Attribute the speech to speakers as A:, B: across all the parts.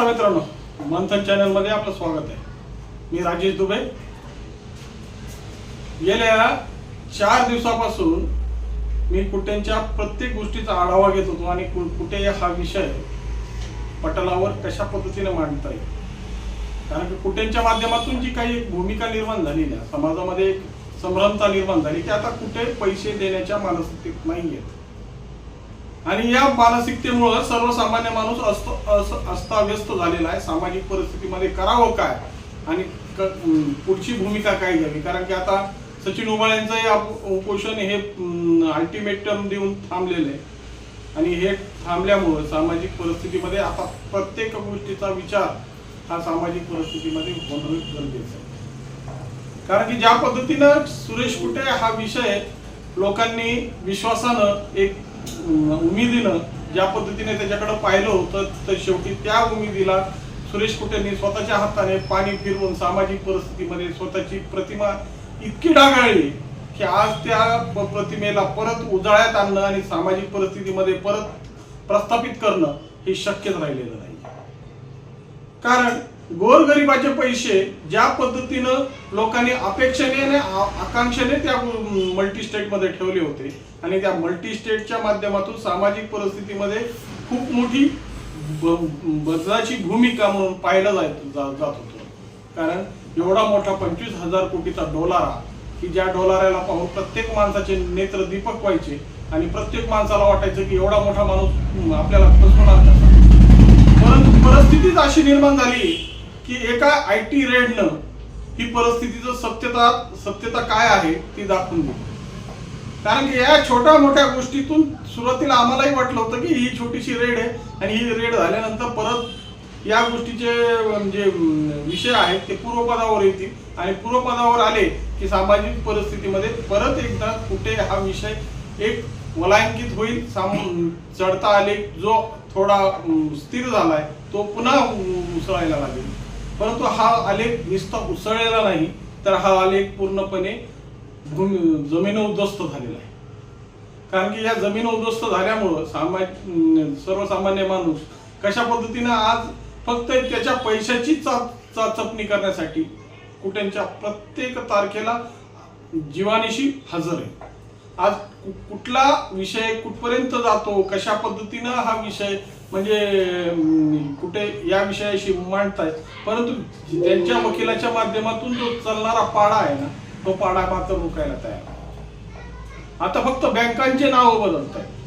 A: नमस्कार मित्रांनो मंथन चॅनलमध्ये आपलं स्वागत आहे. मी राजेश दुबे. गेल्या चार दिवसापासून मी कुटेंच्या प्रत्येक गोष्टीचा आढावा घेत होतो आणि कुठे हा विषय पटलावर कशा पद्धतीने मांडता येईल? कारण की कुटेंच्या माध्यमातून जी काही एक भूमिका निर्माण झाली ना समाजामध्ये एक संभ्रमता निर्माण झाली की आता कुठे पैसे देण्याच्या मानसिकतेत नाही आहेत आणि या मानसिकतेमुळं सर्वसामान्य माणूस असतो अस्ताव्यस्त झालेला आहे. सामाजिक परिस्थितीमध्ये करावं काय? आणि पुढची भूमिका काय घ्यावी? कारण की आता सचिन उबाळ्यांचं हे उपोषण हे अल्टिमेटम देऊन थांबलेलं आहे. आणि हे थांबल्यामुळं सामाजिक परिस्थितीमध्ये आता प्रत्येक गोष्टीचा विचार हा सामाजिक परिस्थितीमध्ये होणं गरजेचं आहे. कारण की ज्या पद्धतीनं सुरेश कुटे हा विषय लोकांनी विश्वासानं एक उमेदीनं ज्या पद्धतीने त्याच्याकडे पाहिलं होतं तर शेवटी त्या उमेदीला सुरेश कुटेंनी स्वतःच्या हाताने पाणी फिरवून सामाजिक परिस्थितीमध्ये स्वतःची प्रतिमा इतकी डागाळली की आज त्या प्रतिमेला परत उजाळ्यात आणणं आणि सामाजिक परिस्थितीमध्ये परत प्रस्थापित करणं हे शक्यच राहिलेलं नाही. कारण गोरगरिबाचे पैसे ज्या पद्धतीनं लोकांनी अपेक्षेने आणि आकांक्षेने त्या मल्टी स्टेटमध्ये ठेवले होते. आणि त्या मल्टी स्टेटच्या माध्यमातून सामाजिक परिस्थितीमध्ये खूप मोठी बदलाची भूमिका म्हणून पाहिलं जात जात होतं. कारण एवढा मोठा पंचवीस हजार कोटीचा डोलारा की ज्या डोलाराला पाहून प्रत्येक माणसाचे नेत्र दीपक व्हायचे आणि प्रत्येक माणसाला वाटायचं की एवढा मोठा माणूस आपल्याला फसवणार परंतु परिस्थितीच अशी निर्माण झाली की एका आय टी रेडनं ही परिस्थितीचं सत्यता सत्यता काय आहे ती दाखवून दिली कारण की या छोट्या मोठ्या गोष्टीतून सुरुवातीला आम्हालाही वाटलं होतं की ही छोटीशी रेड आहे आणि ही रेड झाल्यानंतर परत या गोष्टीचे जे विषय आहेत ते पूर्वपदावर येतील. आणि पूर्वपदावर आले की सामाजिक परिस्थितीमध्ये परत एकदा कुठे हा विषय एक वलांकित होईल साम चढता आले जो थोडा स्थिर झालाय तो पुन्हा उसळायला लागेल. परंतु हा आलेख नुसता उसळलेला नाही तर हा आलेख पूर्णपणे भूमी जमीन उद्ध्वस्त झालेला आहे. कारण की या जमीन उद्ध्वस्त झाल्यामुळं सामान्य सर्वसामान्य माणूस कशा पद्धतीनं आज फक्त त्याच्या पैशाची चाचपणी करण्यासाठी कुठ्यांच्या प्रत्येक तारखेला जीवानिशी हजर आहे. आज कु- कुठला विषय कुठपर्यंत जातो कशा पद्धतीनं हा विषय म्हणजे कुठे या विषयाशी मांडतायत. परंतु त्यांच्या वकिलाच्या माध्यमातून जो चालणारा पाडा आहे ना तो पाडा मात्र रोखायला तयार आता फक्त बँकांचे नाव बदलत आहेत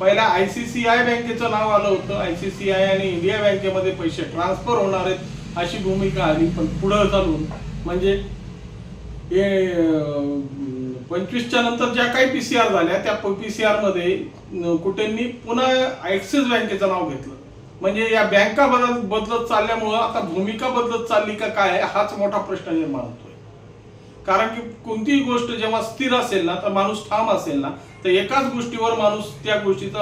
A: पहिला आयसीसीआय बँकेचं नाव आलं होतं. आयसीसीआय आणि इंडिया बँकेमध्ये पैसे ट्रान्सफर होणार आहेत अशी भूमिका आली. पण पुढं चालून म्हणजे हे पंचवीसच्या नंतर ज्या काही पी सी आर झाल्या त्या पी सी मध्ये कुठेंनी पुन्हा ऍक्सिस बँकेचं नाव घेतलं. म्हणजे या बँका बदल बदलत चालल्यामुळं आता भूमिका बदलत चालली का काय हाच मोठा प्रश्न निर्माण होतोय. कारण की कोणतीही गोष्ट जेव्हा स्थिर असेल ना तर माणूस ठाम असेल ना तर एकाच गोष्टीवर माणूस त्या गोष्टीचा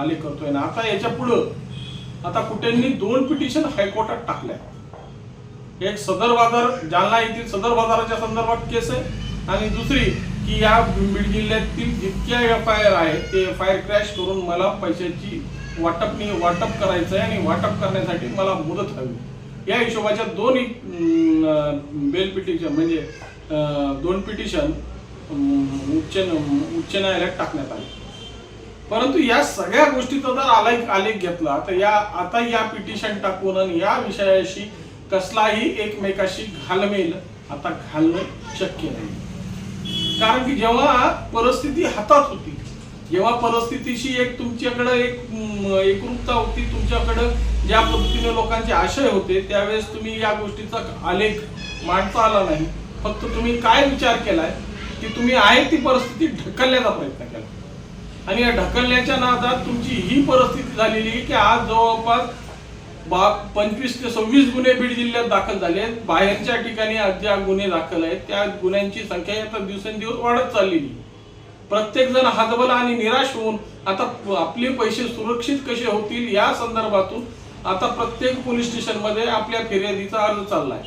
A: आले करतोय. ना आता याच्या पुढं आता कुठेंनी दोन पिटिशन हायकोर्टात टाकल्या. एक सदर बाजार जालना येथील सदर बाजाराच्या संदर्भात केस आहे. आणि दुसरी की या बीड जिल्ह्यातील जितक्या एफ आय आर आहेत ते एफ आय आर क्रॅश करून मला पैशाची वाटपनी वाटप करायचं आहे आणि वाटप करण्यासाठी मला मुदत हवी. या हिशोबाच्या दोन बेल पिटिशन म्हणजे दोन पिटिशन उच्च उच्च न्यायालयात टाकण्यात आले. परंतु या सगळ्या गोष्टीचा जर आलेख आलेख घेतला तर या आता या पिटिशन टाकून आणि या विषयाशी कसलाही एकमेकाशी घालमेल आता घालणं शक्य नाही. कारण की जेव्हा परिस्थिती हातात होती जेव्हा परिस्थितीशी एक तुमच्याकडे एक एकरूपता होती तुमच्याकडं ज्या पद्धतीने लोकांचे आशय होते त्यावेळेस तुम्ही या गोष्टीचा आलेख मांडता आला नाही. फक्त तुम्ही काय विचार केलाय की तुम्ही आहे ती परिस्थिती ढकलण्याचा प्रयत्न केला. आणि या ढकलण्याच्या नादात तुमची ही परिस्थिती झालेली आहे की आज जवळपास बाब पंचवीस ते सव्वीस गुन्हे बीड जिल्ह्यात दाखल झाले आहेत. बाहेरच्या ठिकाणी आज ज्या गुन्हे दाखल आहेत. त्या गुन्ह्यांची संख्या आता दिवसेंदिवस वाढत चाललेली प्रत्येक जण हातबला आणि निराश होऊन आता आपले पैसे सुरक्षित कसे होतील या संदर्भातून आता प्रत्येक पोलीस स्टेशनमध्ये आपल्या फिर्यादीचा अर्ज चाललाय.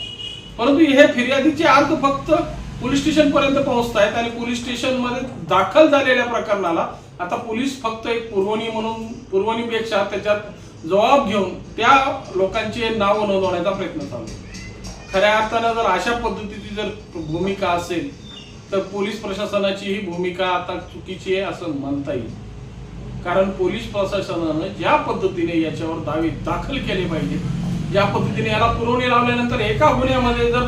A: परंतु हे फिर्यादीचे अर्ज फक्त पोलीस स्टेशन पर्यंत पोहोचतायत आणि पोलीस स्टेशनमध्ये दाखल झालेल्या प्रकरणाला आता पोलीस फक्त एक पुरवणी म्हणून पुरवणीपेक्षा त्याच्यात जबाब घेऊन त्या लोकांचे नाव नोंदवण्याचा प्रयत्न चालू खऱ्या अर्थानं जर अशा पद्धतीची जर भूमिका असेल तर पोलीस प्रशासनाची ही भूमिका आता चुकीची आहे असं म्हणता येईल. कारण पोलीस प्रशासनानं ज्या पद्धतीने याच्यावर दावे दाखल केले पाहिजेत ज्या पद्धतीने याला पुरवणी लावल्यानंतर एका गुन्ह्यामध्ये जर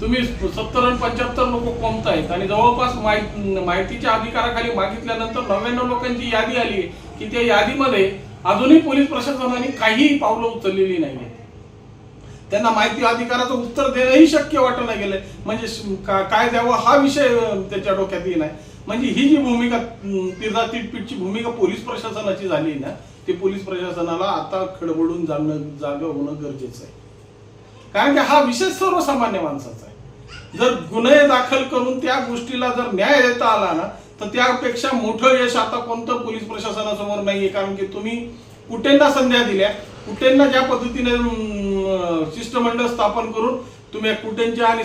A: तुम्ही सत्तर आणि पंच्याहत्तर लोक कोंबतायत आणि जवळपास माहिती माहितीच्या अधिकाराखाली मागितल्यानंतर नव्याण्णव लोकांची यादी आली आहे की त्या यादीमध्ये अजूनही पोलीस प्रशासनाने काहीही पावलं उचललेली नाही त्यांना माहिती अधिकाराचं उत्तर देणंही शक्य वाटणं गेलंय. म्हणजे काय द्यावं हा विषय त्याच्या डोक्यात येईल म्हणजे ही जी भूमिका तिरदा तिटपीठची भूमिका पोलीस प्रशासनाची झाली ना ते पोलीस प्रशासनाला आता खडबडून जाणं जागं होणं गरजेचं आहे. कारण की हा विषय सर्वसामान्य माणसाचा आहे. जर गुन्हे दाखल करून त्या गोष्टीला जर न्याय देता आला ना तर त्यापेक्षा मोठं यश आता कोणतं पोलीस प्रशासनासमोर नाहीये. कारण की तुम्ही कुठेंना संध्या दिल्या कुठेंना ज्या पद्धतीने शिष्टमंडळ स्थापन करून तुम्ही कुठेंच्या आणि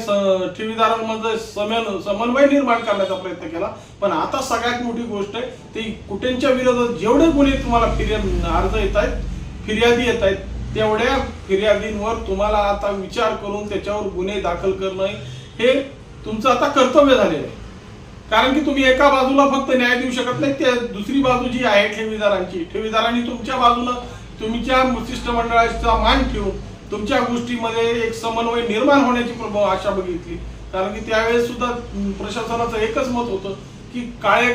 A: ठेवीदारांमध्ये समन समन्वय निर्माण करण्याचा प्रयत्न केला. पण आता सगळ्यात मोठी गोष्ट आहे ती कुठेंच्या विरोधात जेवढे गुन्हे तुम्हाला फिर्याद अर्ज येत आहेत फिर्यादी येत आहेत तेवढ्या फिर्यादींवर तुम्हाला आता विचार करून त्याच्यावर गुन्हे दाखल करणं हे तुमचं आता कर्तव्य झालेलं आहे. कारण की तुम्ही एका बाजूला फक्त न्याय देऊ शकत नाही त्या दुसरी बाजू जी आहे ठेवीदारांची ठेवीदारांनी तुमच्या बाजूला तुमच्या शिष्टमंडळाचा मान ठेवून तुमच्या गोष्टीमध्ये एक समन्वय निर्माण होण्याची प्रभाव आशा बघितली. कारण की त्यावेळेस सुद्धा प्रशासनाचं एकच मत होतं की काळे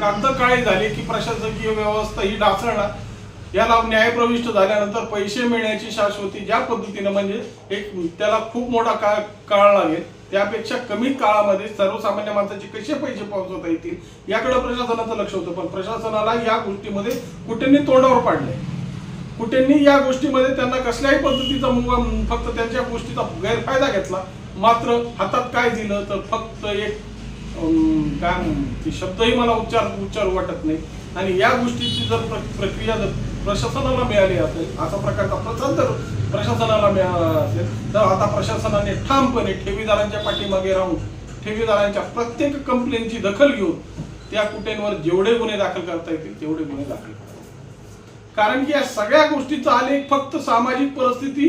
A: कागद काळे झाले की प्रशासकीय व्यवस्था ही ढासळणार. याला न्यायप्रविष्ट झाल्यानंतर पैसे मिळण्याची शाश्वती ज्या पद्धतीने म्हणजे एक त्याला खूप मोठा काळ काळ लागेल. त्यापेक्षा कमी काळामध्ये सर्वसामान्य माणसाचे कसे पैसे पोहोचवता येतील याकडे प्रशासनाचं लक्ष होतं. पण प्रशासनाला या गोष्टीमध्ये कुठेंनी तोंडावर पाडलंय. कुठेंनी या गोष्टीमध्ये त्यांना कसल्याही पद्धतीचा मुंगा फक्त त्यांच्या गोष्टीचा गैरफायदा घेतला. मात्र हातात काय दिलं तर फक्त एक अं, काय शब्दही मला उच्चार उच्चार वाटत नाही. आणि या गोष्टीची जर प्र- प्रक्रिया जर प्रशासनाला मिळाली असेल असा प्रकारचा प्रसाद जर प्रशासनाला मिळाला असेल तर आता प्रशासनाने ठामपणे ठेवीदारांच्या पाठीमागे राहून ठेवीदारांच्या प्रत्येक कंप्लेनची दखल घेऊन त्या कुटेंवर जेवढे गुन्हे दाखल करता येतील तेवढे गुन्हे दाखल करावे कारण की या सगळ्या गोष्टीचा आलेख फक्त सामाजिक परिस्थिती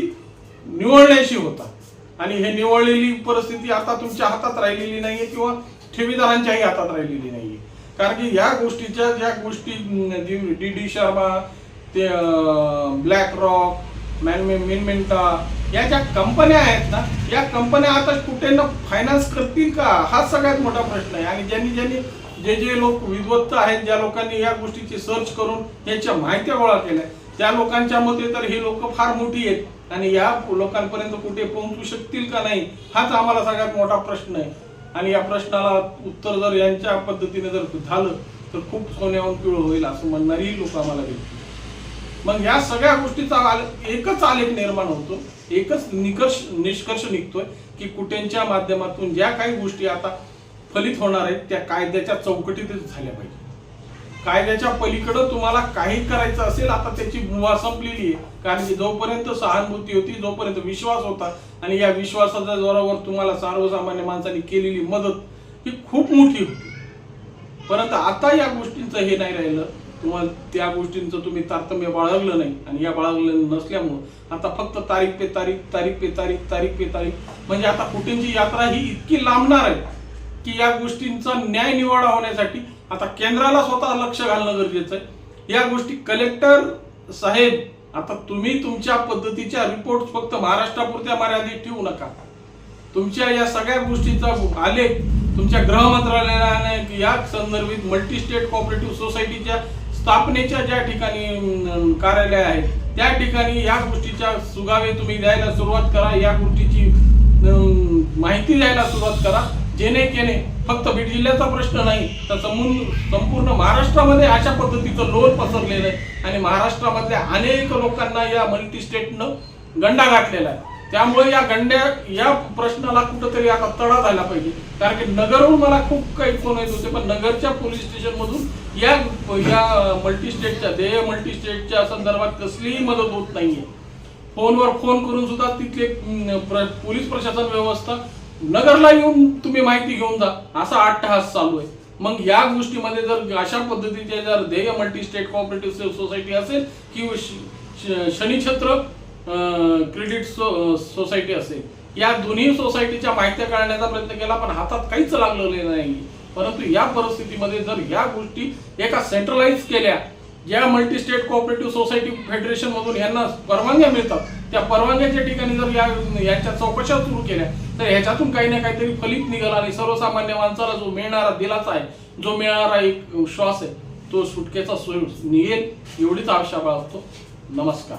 A: निवळण्याशी होता. आणि हे निवळलेली परिस्थिती आता तुमच्या हातात राहिलेली नाहीये किंवा ठेवीदारांच्याही हातात राहिलेली नाहीये. कारण की या गोष्टीच्या ज्या गोष्टी डी डी शर्मा ते ब्लॅक रॉक मॅन मिनमेंटा या ज्या कंपन्या आहेत ना या कंपन्या आता कुठे ना फायनान्स करतील का? हा सगळ्यात मोठा प्रश्न आहे. आणि ज्यांनी ज्यांनी जे जे लोक विद्वत्त आहेत ज्या लोकांनी या गोष्टीची सर्च करून याच्या माहित्या गोळा केल्या त्या लोकांच्या मते तर हे लोक फार मोठी आहेत. आणि या लोकांपर्यंत कुठे पोहोचू शकतील का नाही हाच आम्हाला सगळ्यात मोठा प्रश्न आहे. आणि या प्रश्नाला उत्तर जर यांच्या पद्धतीने जर झालं तर खूप सोन्याहून पिवळं होईल असं म्हणणारी लोक आम्हाला भेटतील मग या सगळ्या गोष्टीचा आले- एकच आलेख निर्माण होतो. एकच निकष निष्कर्ष निघतोय की कुटेंच्या माध्यमातून ज्या काही गोष्टी आता फलित होणार आहेत त्या कायद्याच्या चौकटीतच झाल्या पाहिजे कायद्याच्या पलीकडं तुम्हाला काही करायचं असेल आता त्याची मुभा संपलेली आहे. कारण की जोपर्यंत सहानुभूती होती जोपर्यंत विश्वास होता आणि या विश्वासाच्या जोरावर तुम्हाला सर्वसामान्य माणसांनी केलेली मदत ही खूप मोठी होती. परंतु आता या गोष्टींचं हे नाही राहिलं. किंवा त्या गोष्टींचं तुम्ही तारतम्य बाळगलं नाही आणि या बाळगलं नसल्यामुळं आता फक्त तारीख पे तारीख तारीख पे तारीख तारीख पे तारीख. म्हणजे आता कुठेंची यात्रा ही इतकी लांबणार आहे की या गोष्टींचा न्याय निवाडा होण्यासाठी आता केंद्राला स्वतः लक्ष घालणं गरजेचं आहे. या गोष्टी कलेक्टर साहेब आता तुम्ही तुमच्या पद्धतीच्या रिपोर्ट फक्त महाराष्ट्रापुरत्या मर्यादित ठेवू नका. तुमच्या या सगळ्या गोष्टीचा आलेख तुमच्या गृह मंत्रालयाने या संदर्भित मल्टी स्टेट कॉपरेटिव्ह सोसायटीच्या स्थापनेच्या ज्या ठिकाणी कार्यालय आहेत त्या ठिकाणी या गोष्टीच्या सुगावे तुम्ही द्यायला सुरुवात करा. या गोष्टीची माहिती द्यायला सुरुवात करा. जेणे केने फक्त बीड जिल्ह्याचा प्रश्न नाही तर समून संपूर्ण महाराष्ट्रामध्ये अशा पद्धतीचं लोन पसरलेलं आहे. आणि महाराष्ट्रामधल्या अनेक लोकांना या मल्टी स्टेटनं गंडा घातलेला आहे. त्यामुळे या गंड्या या प्रश्नाला कुठंतरी आता तडा झाला पाहिजे. कारण की नगरहून मला खूप काही फोन येत होते पण नगरच्या पोलीस स्टेशन मधून या या मल्टी स्टेटच्या ध्येय मल्टी स्टेटच्या संदर्भात कसलीही मदत होत नाहीये. फोनवर फोन करून सुद्धा तिथले पोलीस प्रशासन व्यवस्था नगरला येऊन तुम्ही माहिती घेऊन जा असा अट्टहास चालू आहे. मग या गोष्टीमध्ये जर अशा पद्धतीचे जर ध्येय मल्टी स्टेट कॉपरेटिव्ह सोसायटी असेल किंवा शि- शनिछत्र क्रेडिट सो सोसायटी असेल. या दोन्ही सोसायटीच्या माहित्या काढण्याचा प्रयत्न केला पण हातात काहीच लागलेलं नाही. परंतु या परिस्थितीमध्ये जर या गोष्टी एका सेंट्रलाइज केल्या ज्या multi state cooperative society federation मधून यांना परवानग्या मिळतात त्या परवानग्याच्या ठिकाणी जर या यांच्या चौकशा सुरू केल्या तर ह्याच्यातून काही ना काहीतरी फलित निघाला आणि सर्वसामान्य माणसाला जो मिळणारा दिलाचा आहे जो मिळणारा एक श्वास आहे तो सुटकेचा सोय निघेल. एवढीच आशा बाळगतो. नमस्कार.